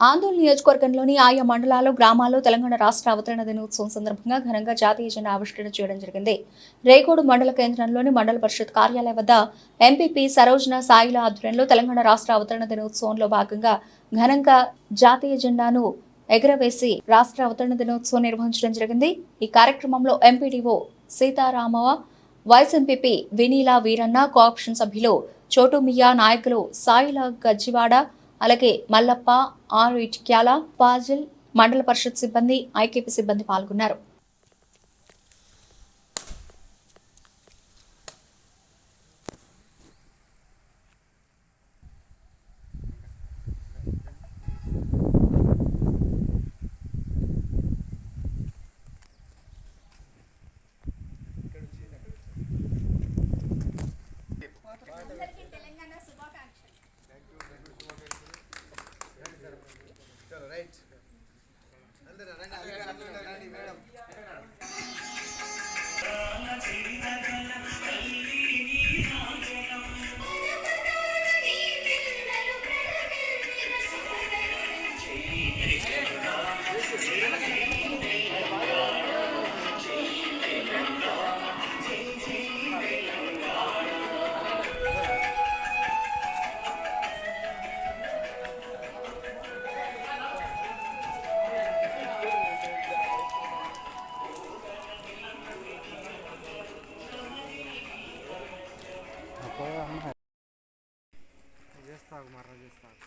ఆందోళన నియోజకవర్గంలోని ఆయా మండలాలు గ్రామాల్లో తెలంగాణ రాష్ట్ర అవతరణ దినోత్సవం సందర్భంగా ఘనంగా జాతీయ జెండా ఆవిష్కరణ చేయడం జరిగింది. రేగోడు మండల కేంద్రంలోని మండల పరిషత్ కార్యాలయం వద్ద ఎంపీపీ సరోజన సాయిల ఆధ్వర్యంలో తెలంగాణ రాష్ట్ర అవతరణ దినోత్సవంలో భాగంగా ఘనంగా జాతీయ జెండాను ఎగరవేసి రాష్ట్ర అవతరణ దినోత్సవం నిర్వహించడం జరిగింది. ఈ కార్యక్రమంలో MPDO సీతారామవ vice MPP Vineela Veeranna cooption సభ్యులు చోటు మియా నాయకులు సాయిల గజ్జివాడ అలాగే మల్లప్ప ఆరు ఇటిక్యాల పాజిల్ మండల పరిషత్ సిబ్బంది ఐకేపీ సిబ్బంది పాల్గొన్నారు. చలో తాగు మర్ర చేస్తాను